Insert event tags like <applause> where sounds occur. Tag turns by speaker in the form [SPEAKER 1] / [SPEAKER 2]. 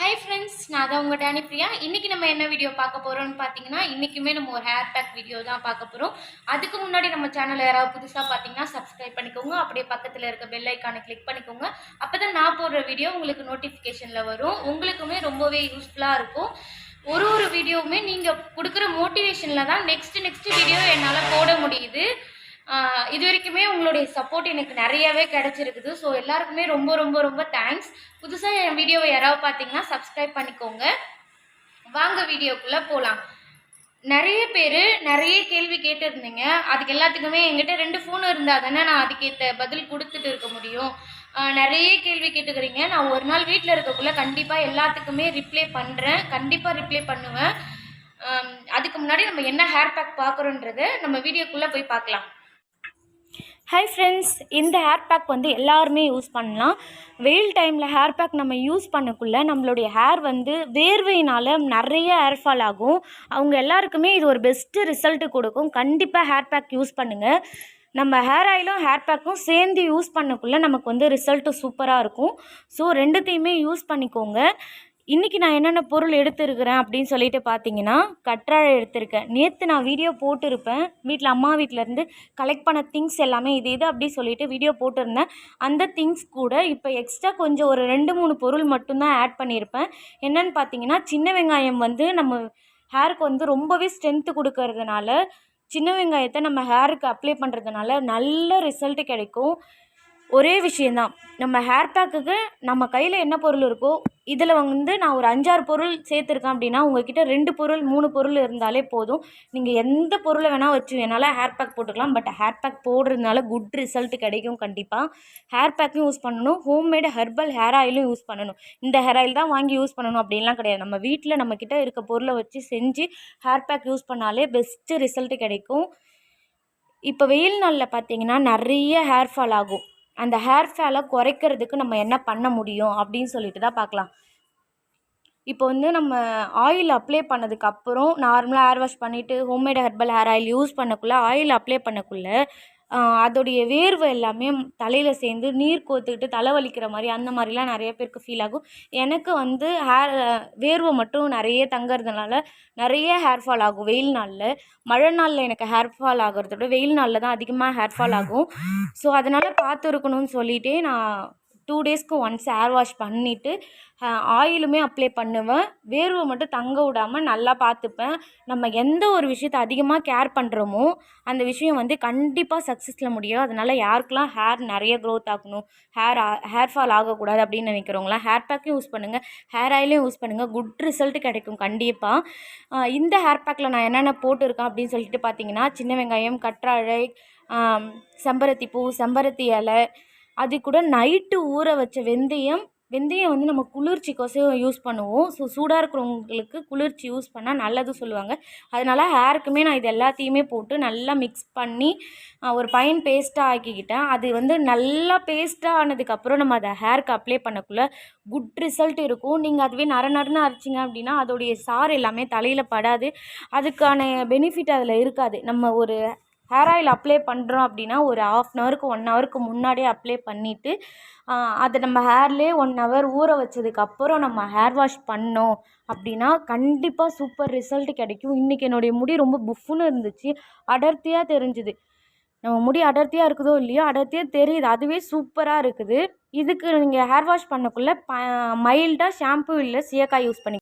[SPEAKER 1] Hi friends நான் தான் உங்கள் டேனி பிரியா. இன்றைக்கி நம்ம என்ன வீடியோ பார்க்க போகிறோம்னு பார்த்தீங்கன்னா இன்றைக்குமே நம்ம ஒரு ஹேர் பேக் வீடியோ தான் பார்க்க போகிறோம் அதுக்கு முன்னாடி நம்ம சேனலில் யாராவது புதுசாக பார்த்தீங்கன்னா சப்ஸ்கிரைப் பண்ணிக்கோங்க. அப்படியே பக்கத்தில் இருக்க பெல் ஐக்கானை கிளிக் பண்ணிக்கோங்க. அப்போ தான் நான் போடுற வீடியோ உங்களுக்கு நோட்டிஃபிகேஷனில் வரும். உங்களுக்குமே ரொம்பவே யூஸ்ஃபுல்லாக இருக்கும். ஒரு ஒரு வீடியோவுமே நீங்கள் கொடுக்குற மோட்டிவேஷனில் தான் நெக்ஸ்ட் நெக்ஸ்ட் வீடியோ என்னால் போட முடியுது. இது வரைக்குமே உங்களுடைய சப்போர்ட் எனக்கு நிறையவே கிடச்சிருக்குது. ஸோ எல்லாருக்குமே ரொம்ப ரொம்ப ரொம்ப தேங்க்ஸ் புதுசாக என் வீடியோவை யாராவது பார்த்தீங்கன்னா சப்ஸ்கிரைப் பண்ணிக்கோங்க. வாங்க வீடியோக்குள்ளே போகலாம் நிறைய பேர் நிறைய கேள்வி கேட்டிருந்தீங்க. அதுக்கு எல்லாத்துக்குமே என்கிட்ட ரெண்டு ஃபோன் இருந்தால் தானே நான் அதுக்கேற்ற பதில் கொடுத்துட்டு இருக்க முடியும். நிறைய கேள்வி கேட்டுக்கிறீங்க. நான் ஒரு நாள் வீட்டில் இருக்கக்குள்ளே கண்டிப்பாக எல்லாத்துக்குமே ரிப்ளை பண்ணுறேன் கண்டிப்பாக ரிப்ளை பண்ணுவேன். அதுக்கு முன்னாடி நம்ம என்ன ஹேர் பேக் பார்க்குறோன்றதை நம்ம வீடியோக்குள்ளே போய் பார்க்கலாம். ஹாய் ஃப்ரெண்ட்ஸ் இந்த ஹேர் பேக் வந்து எல்லாருமே யூஸ் பண்ணலாம். வெயில் டைமில் ஹேர் பேக் நம்ம யூஸ் பண்ணக்குள்ளே நம்மளுடைய ஹேர் வந்து வேர்வையினால் நிறைய ஹேர் ஃபால் ஆகும். அவங்க எல்லாருக்குமே இது ஒரு பெஸ்ட்டு ரிசல்ட்டு கொடுக்கும். கண்டிப்பாக ஹேர் பேக் யூஸ் பண்ணுங்கள் நம்ம ஹேர் ஆயிலும் ஹேர் பேக்கும் சேர்ந்து யூஸ் பண்ணக்குள்ளே நமக்கு வந்து ரிசல்ட்டு சூப்பராக இருக்கும். ஸோ ரெண்டுத்தையுமே யூஸ் பண்ணிக்கோங்க. இன்றைக்கி நான் என்னென்ன பொருள் எடுத்துருக்கிறேன் அப்படின்னு சொல்லிட்டு பார்த்தீங்கன்னா கற்றாழை எடுத்திருக்கேன். நேற்று நான் வீடியோ போட்டிருப்பேன். வீட்டில் அம்மா வீட்டிலேருந்து கலெக்ட் பண்ண திங்ஸ் எல்லாமே இது இது அப்படி சொல்லிட்டு வீடியோ போட்டிருந்தேன். அந்த திங்ஸ் கூட இப்போ எக்ஸ்ட்ரா கொஞ்சம் ஒரு ரெண்டு மூணு பொருள் மட்டும்தான் ஆட் பண்ணியிருப்பேன். என்னென்னு பார்த்தீங்கன்னா சின்ன வெங்காயம் வந்து நம்ம ஹேருக்கு வந்து ரொம்பவே ஸ்ட்ரென்த்து கொடுக்கறதுனால சின்ன வெங்காயத்தை நம்ம ஹேருக்கு அப்ளை பண்ணுறதுனால நல்ல ரிசல்ட்டு கிடைக்கும். ஒரே விஷயந்தான் நம்ம ஹேர் பேக்குக்கு நம்ம கையில் என்ன பொருள் இருக்கோ இதில் வந்து நான் ஒரு அஞ்சாறு பொருள் சேர்த்துருக்கேன் அப்படின்னா உங்ககிட்ட ரெண்டு பொருள் மூணு பொருள் இருந்தாலே போதும். நீங்கள் எந்த பொருளை வேணால் வச்சு வேணாலும் ஹேர் பேக் போட்டுக்கலாம். பட் ஹேர் பேக் போடுறதுனால குட் ரிசல்ட் கிடைக்கும் கண்டிப்பாக ஹேர் பேக்கும் யூஸ் பண்ணணும். ஹோம்மேடு ஹெர்பல் ஹேர் ஆயிலும் யூஸ் பண்ணணும். இந்த ஹேர் ஆயில் தான் வாங்கி யூஸ் பண்ணணும் அப்படின்லாம் கிடையாது. நம்ம வீட்டில் நம்மக்கிட்ட இருக்க பொருளை வச்சு செஞ்சு ஹேர் பேக் யூஸ் பண்ணாலே பெஸ்ட்டு ரிசல்ட் கிடைக்கும். இப்போ வெயில் நாளில் பார்த்தீங்கன்னா நிறைய ஹேர் ஃபால் ஆகும். அந்த ஹேர் ஃபாலை குறைக்கிறதுக்கு நம்ம என்ன பண்ண முடியும் அப்படின்னு சொல்லிட்டு தான் பார்க்கலாம். இப்போ வந்து நம்ம ஆயில் அப்ளை பண்ணதுக்கப்புறம் நார்மலாக ஹேர் வாஷ் பண்ணிவிட்டு homemade herbal hair oil use பண்ணக்குள்ளே ஆயில் அப்ளை பண்ணக்குள்ளே அதோடைய வேர்வை எல்லாமே தலையில் சேர்ந்து நீர் கோத்துக்கிட்டு தலைவலிக்கிற மாதிரி அந்த மாதிரிலாம் நிறைய பேருக்கு ஃபீல் ஆகும். எனக்கு வந்து ஹேர் வேர்வை மட்டும் நிறைய தங்கறதுனால நிறைய ஹேர் ஃபால் ஆகும் வெயில் நாளில். மழை நாளில் எனக்கு ஹேர் ஃபால் ஆகிறத விட வெயில் நாளில் தான் அதிகமாக ஹேர் ஃபால் ஆகும். <laughs> ஸோ அதனால் பார்த்து இருக்கணும்னு சொல்லிட்டு நான் டூ டேஸ்க்கு ஒன்ஸ் ஹேர் வாஷ் பண்ணிவிட்டு ஆயிலுமே அப்ளை பண்ணுவேன். வேர்வை மட்டும் தங்க விடாமல் நல்லா பார்த்துப்பேன். நம்ம எந்த ஒரு விஷயத்தை அதிகமாக கேர் பண்ணுறோமோ அந்த விஷயம் வந்து கண்டிப்பாக சக்ஸஸில் முடியும். அதனால் யாருக்கெல்லாம் ஹேர் நிறைய க்ரோத் ஆகணும் ஹேர் ஹேர் ஃபால் ஆகக்கூடாது அப்படின்னு நினைக்கிறவங்களாம் ஹேர் பேக்கும் யூஸ் பண்ணுங்கள் ஹேர் ஆயிலையும் யூஸ் பண்ணுங்கள் குட் ரிசல்ட் கிடைக்கும் கண்டிப்பாக இந்த ஹேர் பேக்கில் நான் என்னென்ன போட்டிருக்கேன் அப்படின்னு சொல்லிட்டு பார்த்தீங்கன்னா சின்ன வெங்காயம் கற்றாழை செம்பருத்தி பூ செம்பருத்தி இலை அது கூட நைட்டு ஊற வச்ச வெந்தயம் வெந்தயம் வந்து நம்ம குளிர்ச்சிக்கோசம் யூஸ் பண்ணுவோம். ஸோ சூடாக இருக்கிறவங்களுக்கு குளிர்ச்சி யூஸ் பண்ணால் நல்லது சொல்லுவாங்க. அதனால் ஹேருக்குமே நான் இது எல்லாத்தையுமே போட்டு நல்லா மிக்ஸ் பண்ணி ஒரு பைன் பேஸ்ட்டாக ஆக்கிக்கிட்டேன். அது வந்து நல்லா பேஸ்ட்டாக ஆனதுக்கப்புறம் நம்ம அதை ஹேருக்கு அப்ளை பண்ணக்குள்ளே குட் ரிசல்ட் இருக்கும். நீங்கள் அதுவே நர நரன்னு அரைச்சிங்க அப்படின்னா அதோடைய சாறு எல்லாமே தலையில் படாது. அதுக்கான பெனிஃபிட் அதில் இருக்காது. நம்ம ஒரு ஹேர் ஆயில் அப்ளை பண்ணுறோம் அப்படின்னா ஒரு ஆஃப் அன் ஹவருக்கு ஒன் ஹவருக்கு முன்னாடியே அப்ளை பண்ணிவிட்டு அதை நம்ம ஹேர்லேயே ஒன் ஹவர் ஊற வச்சதுக்கப்புறம் நம்ம ஹேர் வாஷ் பண்ணோம் அப்படின்னா கண்டிப்பாக சூப்பர் ரிசல்ட் கிடைக்கும். இன்றைக்கி என்னுடைய முடி ரொம்ப புஃப்னு இருந்துச்சு. அடர்த்தியாக தெரிஞ்சுது. நம்ம முடி அடர்த்தியாக இருக்குதோ இல்லையோ அடர்த்தியாக தெரியுது. அதுவே சூப்பராக இருக்குது. இதுக்கு நீங்கள் ஹேர் வாஷ் பண்ணக்குள்ளே ப மைல்டாக ஷாம்பு இல்லை சீயக்காய் யூஸ் பண்ணி